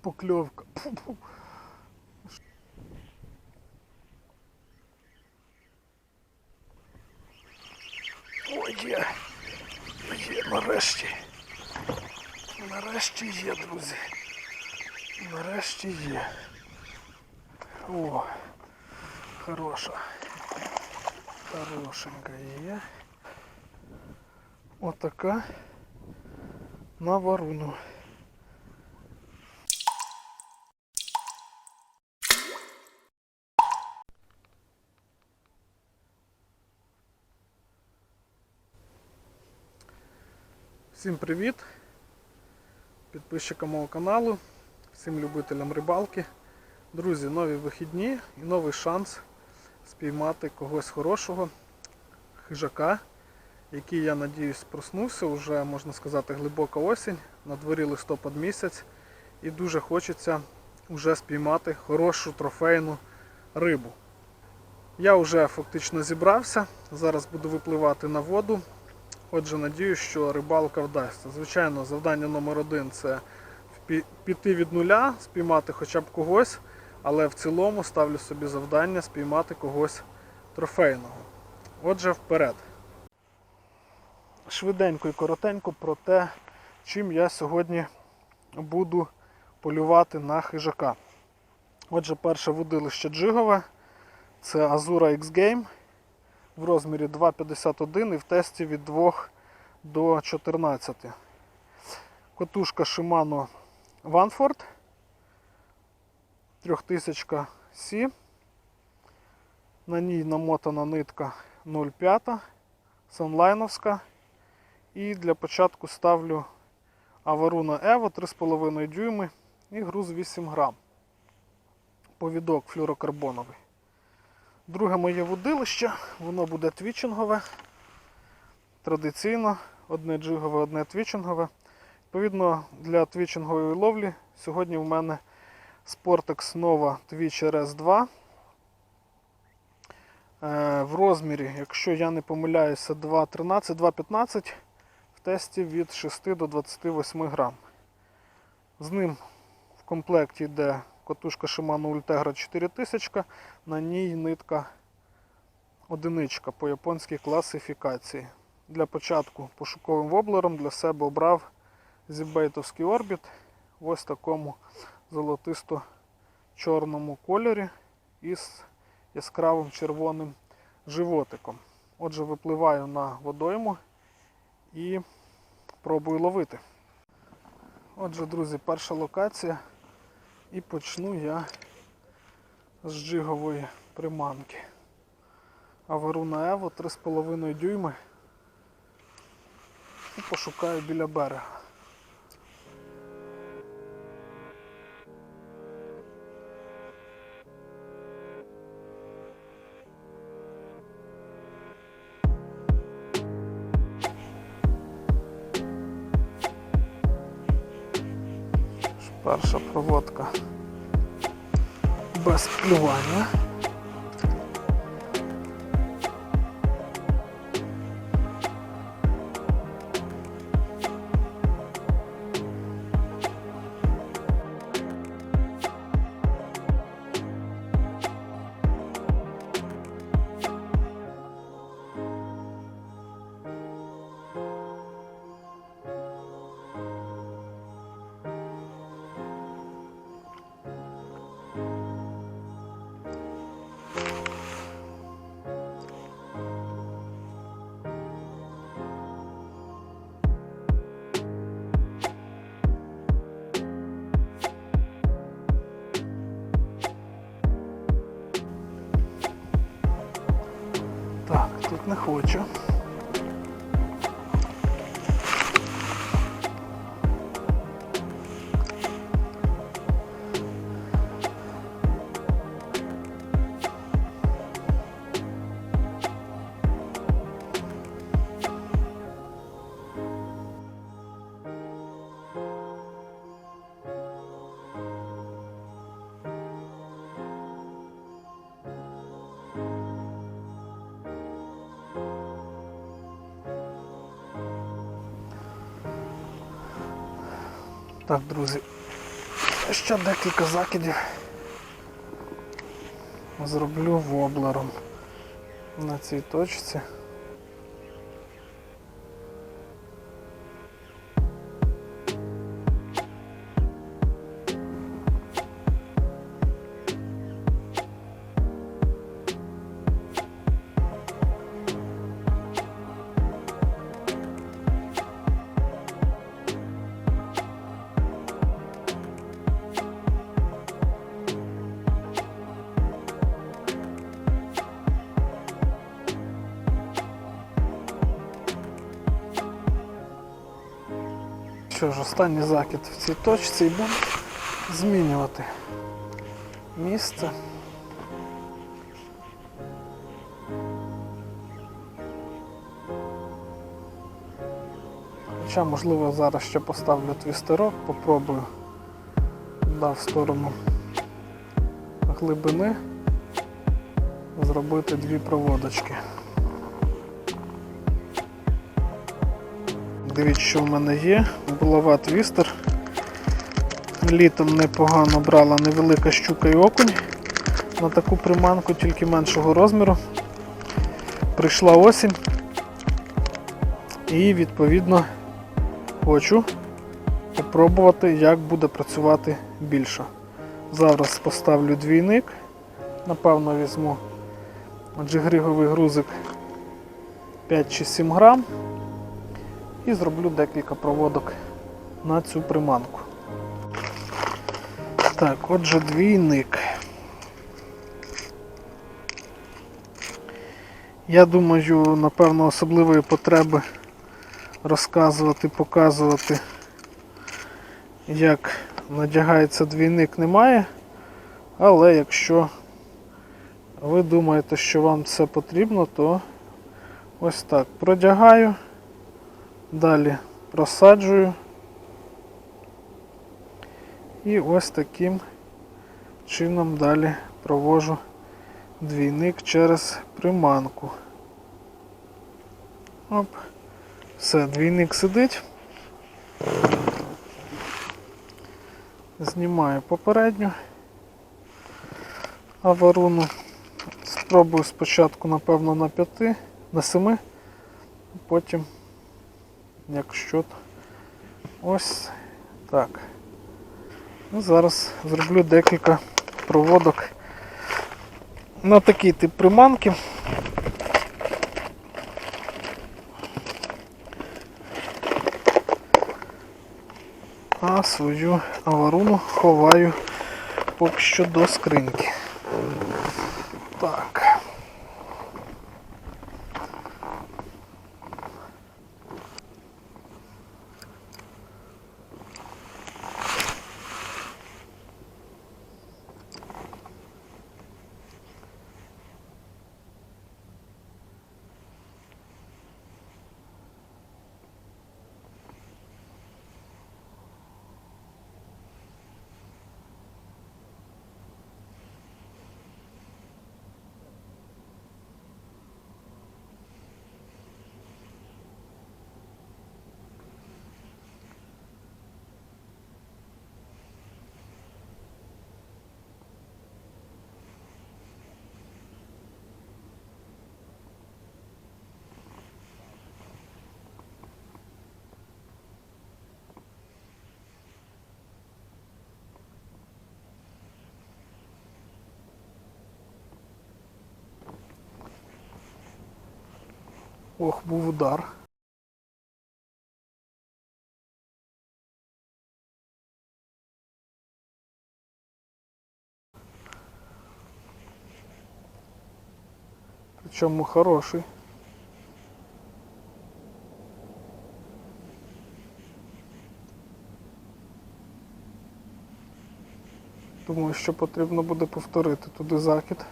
покльовка. Пу-пу. Ой, є. Є, нарешті. Нарешті є, друзі. Нарешті є. О, хороша. Хорошенька є. Отака на варуну. Всім привіт! Підписчикам мого каналу, всім любителям рибалки. Друзі, нові вихідні і новий шанс спіймати когось хорошого, хижака, який, я надіюсь, проснувся. Уже, можна сказати, глибока осінь, на дворі листопад місяць. І дуже хочеться вже спіймати хорошу трофейну рибу. Я вже фактично зібрався, зараз буду випливати на воду. Отже, надію, що рибалка вдасться. Звичайно, завдання номер один це піти від нуля, спіймати хоча б когось, але в цілому ставлю собі завдання спіймати когось трофейного. Отже, вперед. Швиденько і коротенько про те, чим я сьогодні буду полювати на хижака. Отже, перше водилище джигове це Azura X Game в розмірі 2,51 і в тесті від 2 до 14. Котушка Shimano Vanford 3000 C. На ній намотана нитка 0,5 санлайновська. І для початку ставлю Avaruna Evo 3,5 дюйми і груз 8 грам. Повідок флюрокарбоновий. Друге моє водилище, воно буде твічингове. Традиційно одне джигове, одне твічингове. Відповідно, для твічингової ловлі сьогодні в мене Sportex Nova Twitch RS2. Е, В розмірі, якщо я не помиляюся, 2,13, 2,15 в тесті від 6 до 28 грам. З ним в комплекті йде котушка Shimano Ultegra 4000, на ній нитка одиничка по японській класифікації. Для початку пошуковим воблером для себе обрав зібейтовський орбіт в ось такому золотисто-чорному кольорі із яскравим червоним животиком. Отже, випливаю на водойму і пробую ловити. Отже, друзі, перша локація. І почну я з джигової приманки. Аверуна Ево 3,5 дюйми. І пошукаю біля берега. Перша проводка без плювання. Не хочу. Так, друзі, ще декілька закидів зроблю воблером на цій точці. Що ж, останній закид в цій точці і буду змінювати місце. Хоча, можливо, зараз ще поставлю твістерок, попробую да, в сторону глибини зробити дві проводочки. Дивіться, що в мене є. Булава твістер. Літом непогано брала невелика щука і окунь на таку приманку, тільки меншого розміру. Прийшла осінь і відповідно хочу попробувати, як буде працювати більше. Зараз поставлю двійник, напевно візьму джигриговий грузик 5 чи 7 грам і зроблю декілька проводок на цю приманку. Так, отже, двійник. Я думаю, напевно, особливої потреби розказувати, показувати, як надягається двійник немає. Але якщо ви думаєте, що вам це потрібно, то ось так продягаю. Далі просаджую. І ось таким чином далі провожу двійник через приманку. Оп. Все, двійник сидить. Знімаю попередню аваруну. Спробую спочатку, напевно, на 5, на 7, потім якщо ось так. Ну, Зараз зроблю декілька проводок на такий тип приманки. А свою аваруну ховаю поки що до скриньки. Так. Ох, був удар. Причому хороший. Думаю, що потрібно буде повторити туди закид.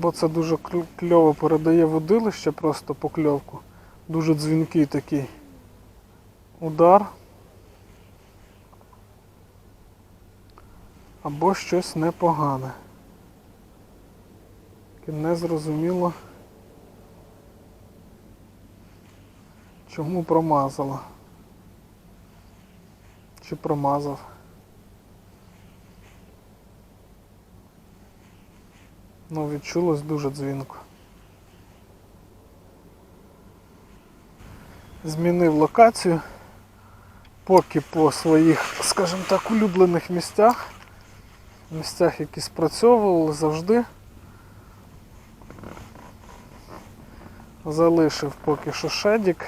Або це дуже кльово передає водилище, просто покльовку. Дуже дзвінкий такий удар. Або щось непогане. Не зрозуміло, чому промазала. Чи промазав. Ну, відчулось дуже дзвінко. Змінив локацію, поки по своїх, скажімо так, улюблених місцях, місцях, які спрацьовували завжди. Залишив поки що шедік,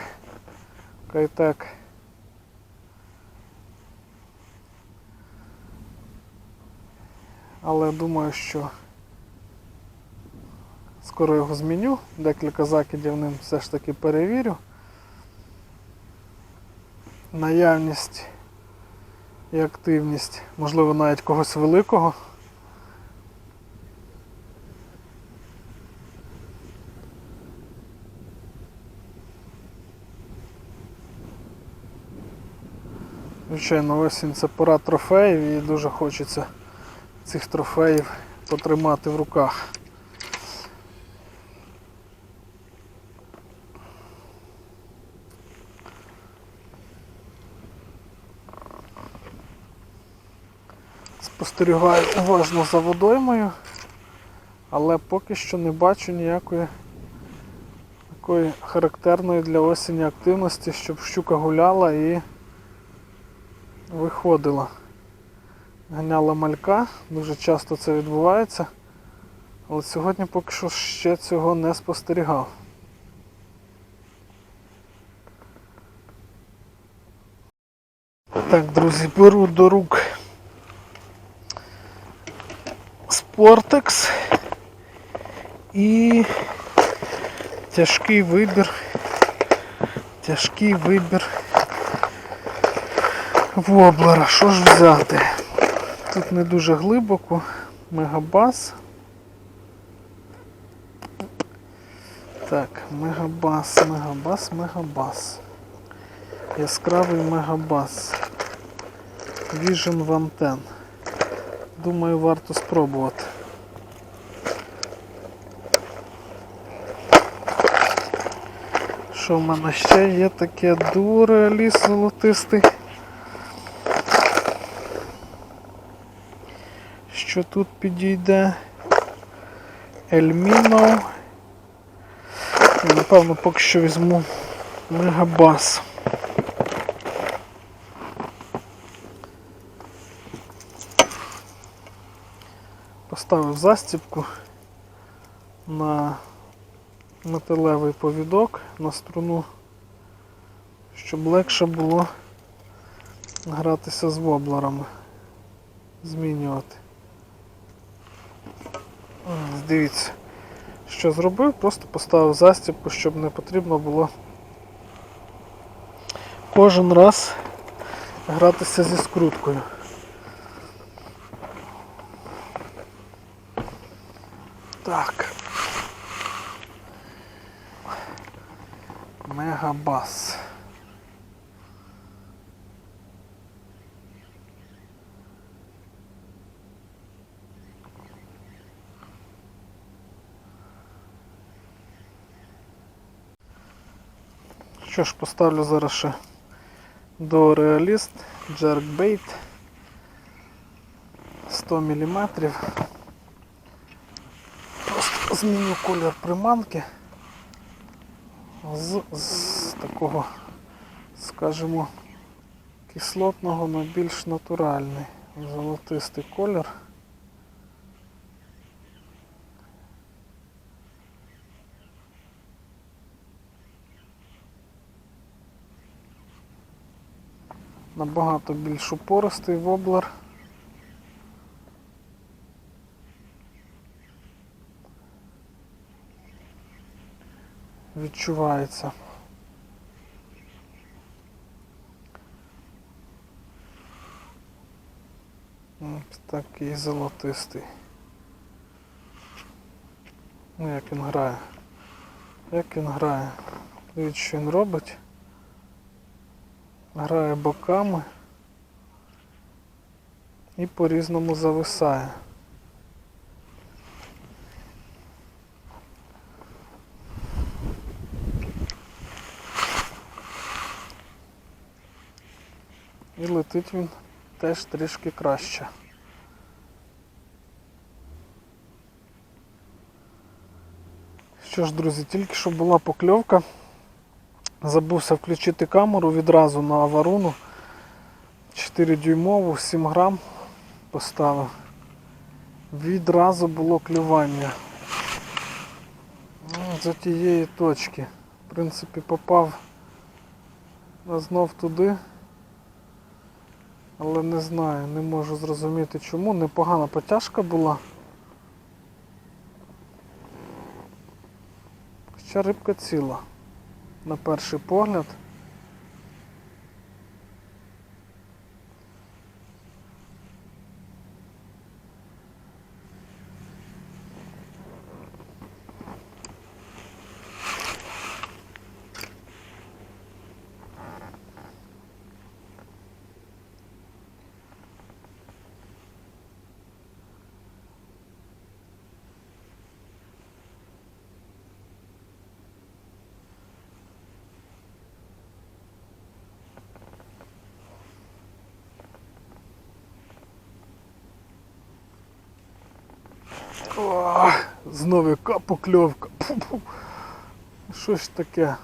кайтек. Але думаю, що скоро його зміню, декілька закидів ним все ж таки перевірю. Наявність і активність, можливо, навіть когось великого. Звичайно, осінь це пора трофеїв і дуже хочеться цих трофеїв потримати в руках. Спостерігаю уважно за водоймою, але поки що не бачу ніякої такої характерної для осені активності, щоб щука гуляла і виходила. Ганяла малька, дуже часто це відбувається, але сьогодні поки що ще цього не спостерігав. Так, друзі, беру до рук Спортекс і тяжкий вибір. Тяжкий вибір воблера. Що ж взяти? Тут не дуже глибоко. Мегабас. Так, мегабас, мегабас, мегабас. Яскравий мегабас. Vision Ten. Думаю, варто спробувати. Що в мене ще є таке дуреаліс золотистий. Що тут підійде? Ельміно. Напевно, поки що візьму мегабас. Поставив застіпку на металевий повідок на струну, щоб легше було гратися з воблерами, змінювати. Ось, Дивіться, що зробив, просто поставив застіпку, щоб не потрібно було кожен раз гратися зі скруткою. Так. Мегабас. Що ж, поставлю зараз ще до реаліст Jerkbait 100 мм. Зміню колір приманки з, з такого, скажімо, кислотного на більш натуральний золотистий колір. Набагато більш упористий воблер. Відчувається. Ось такий золотистий. Ну як він грає. Як він грає. Дивіться, що він робить. Грає боками і по-різному зависає. І летить він теж трішки краще. Що ж, друзі, тільки що була покльовка. Забувся включити камеру відразу на аваруну. 4 дюймову, 7 грам поставив. Відразу було клювання. Ну, За тієї точки. В принципі, попав знов туди. Але не знаю, не можу зрозуміти чому. Непогана потяжка була. Хоча рибка ціла. На перший погляд. О, знову яка покльовка. Що ж таке?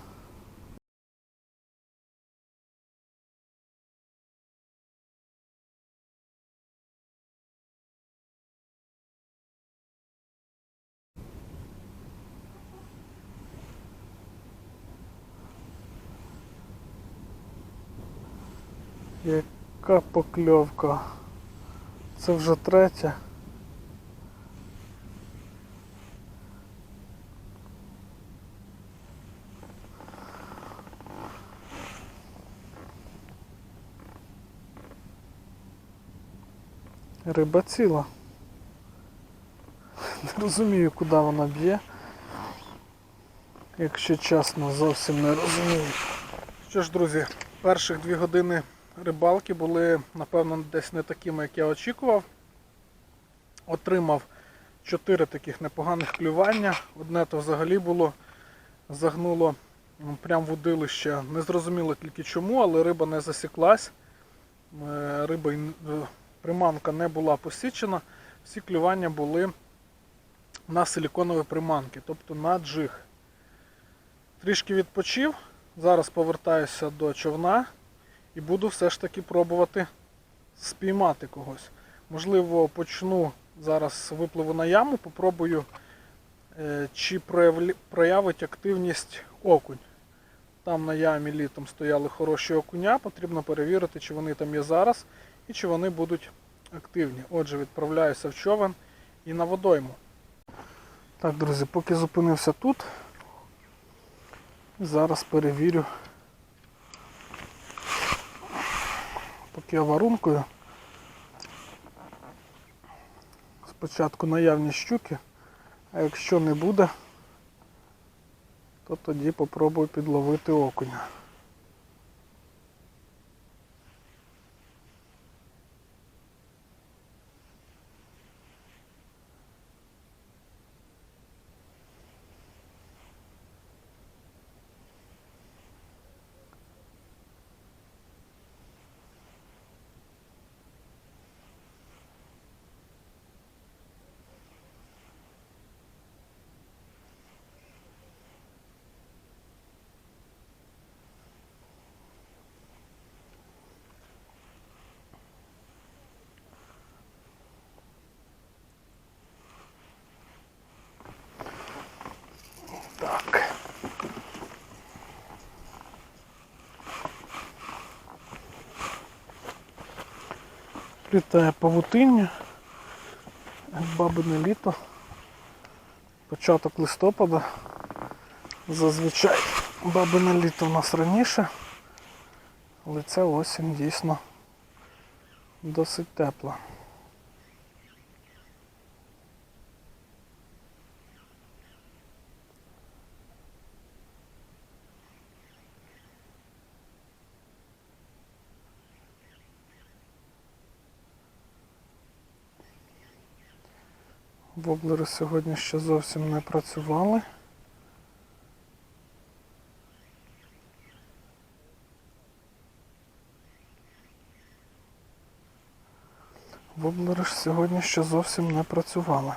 Яка покльовка? Це вже третя. Риба ціла. Не розумію, куди вона б'є. Якщо чесно, зовсім не розумію. Що ж, друзі, перших дві години рибалки були, напевно, десь не такими, як я очікував. Отримав чотири таких непоганих клювання. Одне то взагалі було загнуло прямо в удилище. Не зрозуміло тільки чому, але риба не засіклась. Е, Риба е, приманка не була посічена. Всі клювання були на силіконові приманки, тобто на джиг. Трішки відпочив. Зараз повертаюся до човна і буду все ж таки пробувати спіймати когось. Можливо, почну зараз випливу на яму, попробую, е, чи проявить активність окунь. Там на ямі літом стояли хороші окуня, потрібно перевірити, чи вони там є зараз і чи вони будуть активні. Отже, відправляюся в човен і на водойму. Так, друзі, поки зупинився тут, зараз перевірю. Поки варункою. Спочатку наявність щуки, а якщо не буде, то тоді попробую підловити окуня. Літає павутиння. Бабине літо. Початок листопада. Зазвичай бабине літо у нас раніше. Але ця осінь дійсно досить тепла. Воблери сьогодні ще зовсім не працювали. Воблери ж сьогодні ще зовсім не працювали.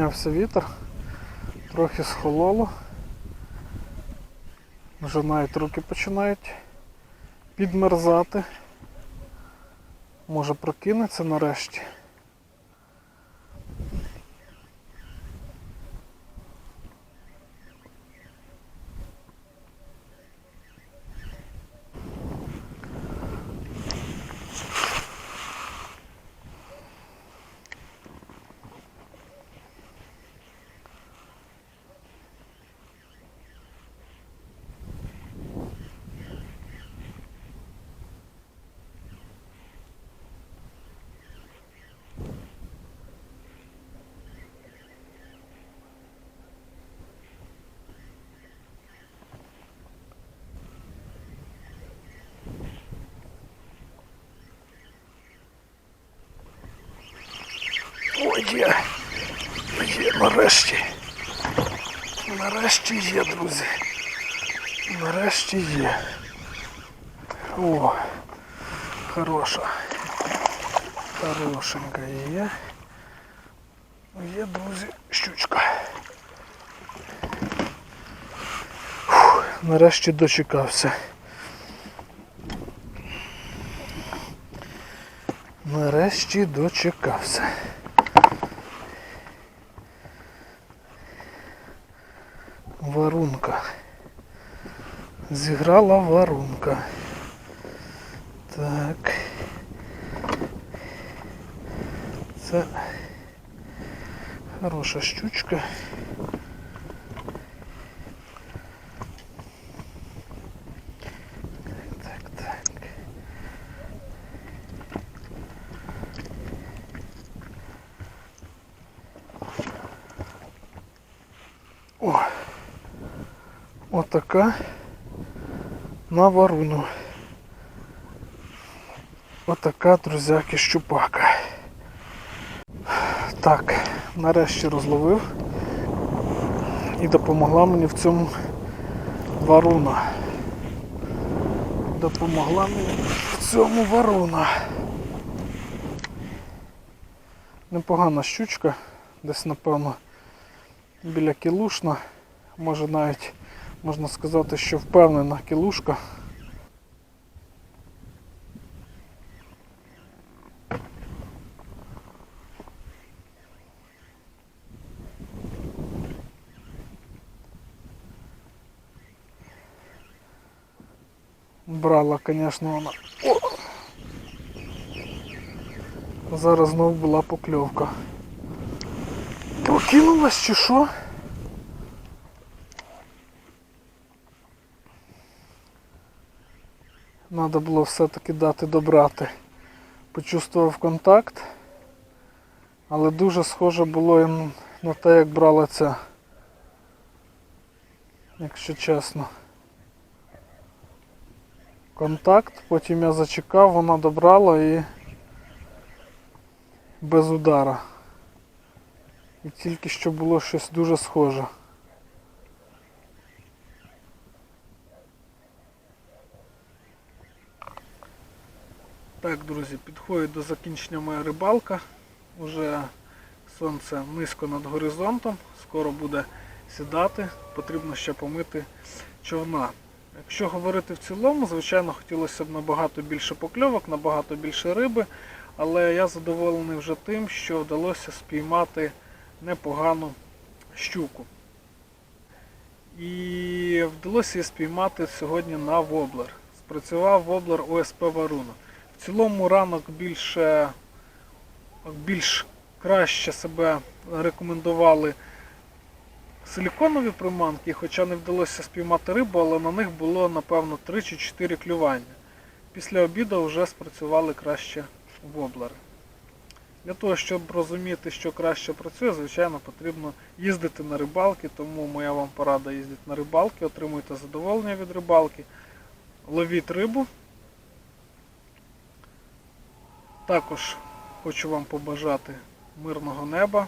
Піднявся вітер, трохи схололо. Вже навіть руки починають підмерзати. Може прокинеться нарешті. Є. Є нарешті. Нарешті є, друзі. Нарешті є. О, хороша. Хорошенька є. Є, друзі, щучка. Фух, нарешті дочекався. Нарешті дочекався. Зіграла варунка. Так. Це хороша щучка. Так, так. О! Отака на варуну. Отака, друзяки, щупака. Так, нарешті розловив і допомогла мені в цьому варуна. Допомогла мені в цьому варуна. Непогана щучка, десь напевно біля кілушна, може навіть можна сказати, що впевнена кілушка. Брала, звісно, вона. О! Зараз знов була покльовка. Прокинулась чи що? Надо було все-таки дати добрати. Почувствував контакт, але дуже схоже було і на те, як брала ця, якщо чесно. Контакт, потім я зачекав, вона добрала і без удара. І тільки що було щось дуже схоже. Так, друзі, підходить до закінчення моя рибалка. Уже сонце низько над горизонтом, скоро буде сідати, потрібно ще помити човна. Якщо говорити в цілому, звичайно, хотілося б набагато більше покльовок, набагато більше риби, але я задоволений вже тим, що вдалося спіймати непогану щуку. І вдалося її спіймати сьогодні на воблер. Спрацював воблер ОСП Варуна. В цілому ранок більше, більш краще себе рекомендували силіконові приманки, хоча не вдалося спіймати рибу, але на них було напевно 3 чи 4 клювання. Після обіду вже спрацювали краще воблери. Для того, щоб розуміти, що краще працює, звичайно, потрібно їздити на рибалки, тому моя вам порада їздити на рибалки, отримуйте задоволення від рибалки, ловіть рибу. Також хочу вам побажати мирного неба,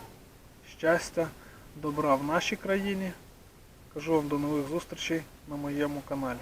щастя, добра в нашій країні. Кажу вам до нових зустрічей на моєму каналі.